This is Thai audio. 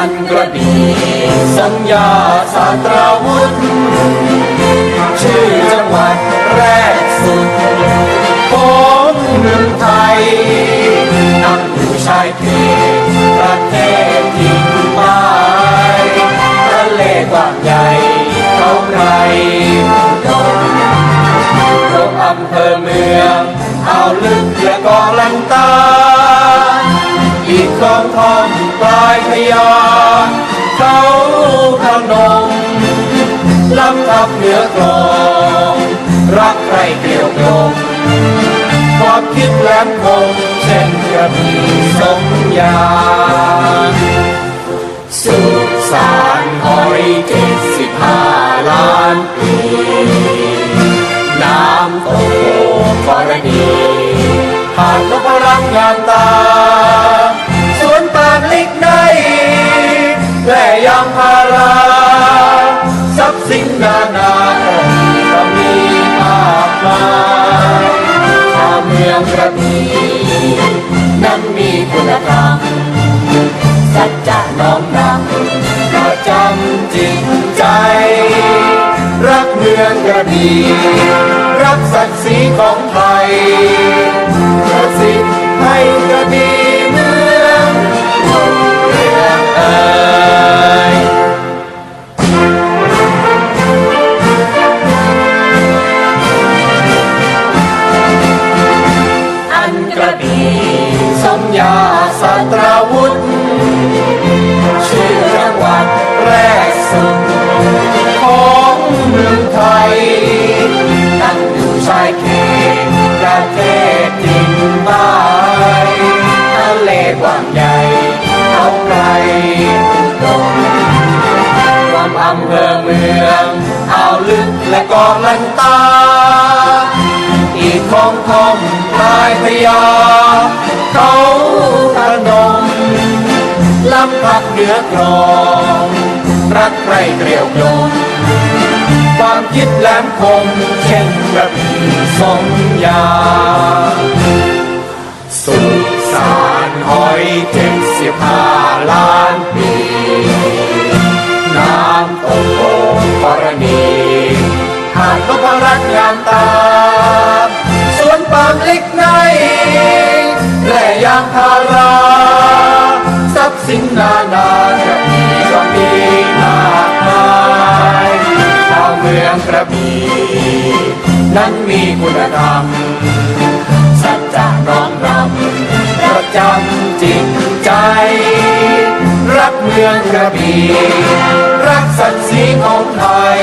อันกระบี่สัญญาสาตราวุธ ชื่อจังหวัดแรกสุดของเมืองไทยนั่งอยู่ชายเขตประเทศทิ้งไม้ทะเลกว้างใหญ่เขาไรดงรวมอำเภอเมือง เอาวลึกและเกาะลันตา อีกกองทอง ยาเขาพนมลำทับเหนือกลองรักใครเกลียวกลมความคิดแหลมคมเช่นกระบี่สมยาสุสานหอยเจ็ดสิบห้าล้านปีน้ำตกโขกรณีหาดนพรัตน์งามตา ทรัพย์สินนานาก็มีมากมายชาวเมืองกระบี่นั้นมีคุณธรรมสัจจะน้อมนำประจำจริงใจ รักเมืองกระบี่รักศักดิ์ศรีของไทย สมยาสาตราวุธ ชื่อจังหวัดแรกสุด ของเมืองไทย ตั้งอยู่ชายเขตประเทศถิ่นบ้านทะเลกว้างใหญ่เขาไกลดงรวมอำเภอเมืองอ่าวลึกและกาะลันตาอีกของทอมลายพยาำพักเหนือกรองรักใครเกลียวยงความคิดแหลมคมเช่นกระบี่สมยา นานากระบีก็มีมากมายชาวเมืองกระบี่นั้นมีคุณธรรม สัจจะน้อมนำประจำจริงใจ รักเมืองกระบี่รักศักดิ์ศรีของไทย